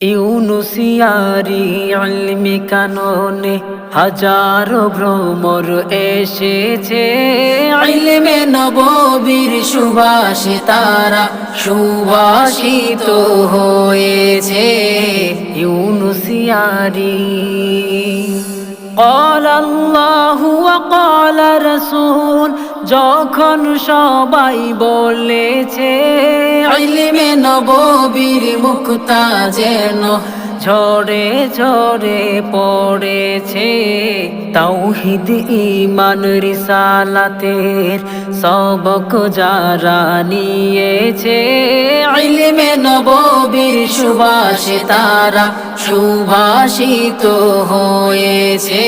ইউনুসিয়ারি আলমি কাননে হাজারো ভ্রমর এসেছে ইলমে নববীর সুবাসে তারা সুবাসিত হয়েছে ইউনুসিয়ারি قال الله وقال رسول যখন সবাই বলেছে ইলমে নববীর মুক্তা যেন ঝরে ঝরে পড়েছে। তাওহিদ ইমান রিসালাতের সবক যারা নিয়েছে ইলমে নববীর সুবাসে তারা সুভাষিত হয়েছে।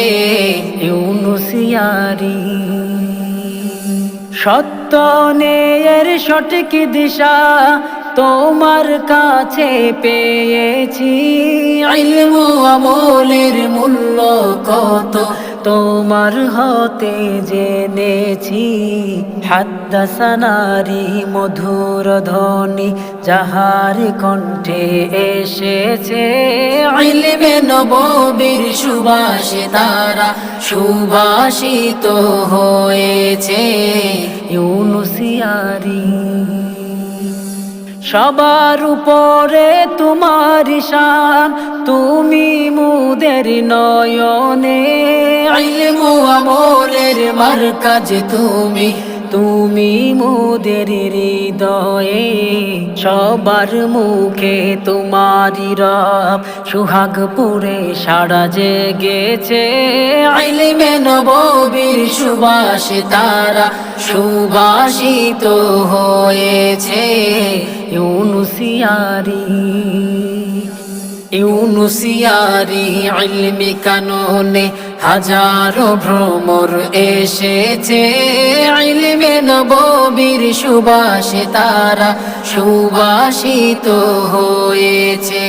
ইউনুসিয়ারি সত্য নেয়ের সঠিক দিশা তোমার কাছে পেয়েছি। আমলের মূল্য কত? তোমার হতে জেনেছি হাদ্দাসানারি মধুর ধ্বনি যাহার কণ্ঠে এসেছে। ইলমে নববীর সুবাসে তারা সুভাষিত হয়েছে। ইউনুসিয়ারি সবার উপরে তোমার শান তুমি মুদের নয়নে ইলমু আমলের মার্কাজ তুমি তুমি মোদের হৃদয়ে, সবার মুখে তোমারি রব। সুহাগ পুরে সারা জেগেছে আইলিমে নববীর সুবাসে তারা, সুবাসিত হয়েছে। ইউনুসিয়ারি ইউনুসিয়ারি ইলমি কাননে হাজারো ভ্রমর এসেছে। ইলমে নববীর সুবাসে তারা সুবাসিত হয়েছে।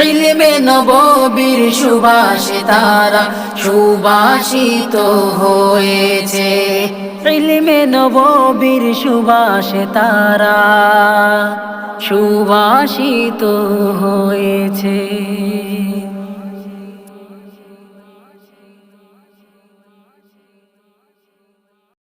ইলমে নববীর সুবাসে তারা সুবাসিত হয়েছে। ইলমে নববীর সুবাসে তারা সুবাসিত হয়েছে।